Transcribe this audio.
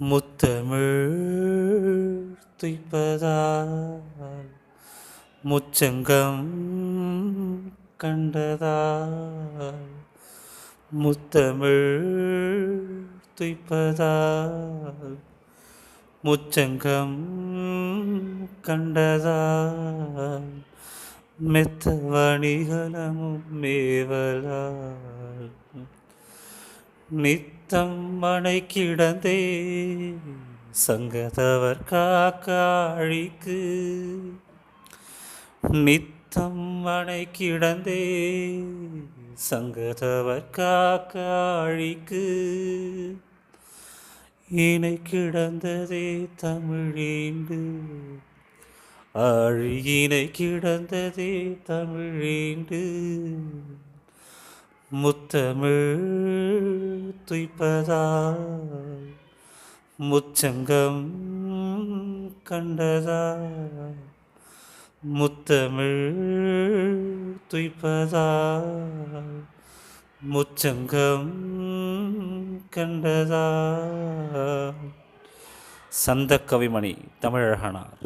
முத்தமிழ் துய்ப்பதால் முச்சங்கம் கண்டதால் முத்தமிழ் துய்ப்பதால் முச்சங்கம் கண்டதால் மெத்த வணிகலமும் மேவலால் நித் தம்மனை கிடந்தே சங்கதவர் காக்காழிக்கு நித்தம் மனை கிடந்தே சங்கதவர் காக்காழிக்கு இணை கிடந்ததே தமிழீண்டு அழியினை கிடந்ததே தமிழீண்டு முத்தமிழ் துய்ப்பதால் முச்சங்கம் கண்டதால் முத்தமிழ் துய்ப்பதால் முச்சங்கம் கண்டதால் சந்த கவிமணி தமிழழகனார்.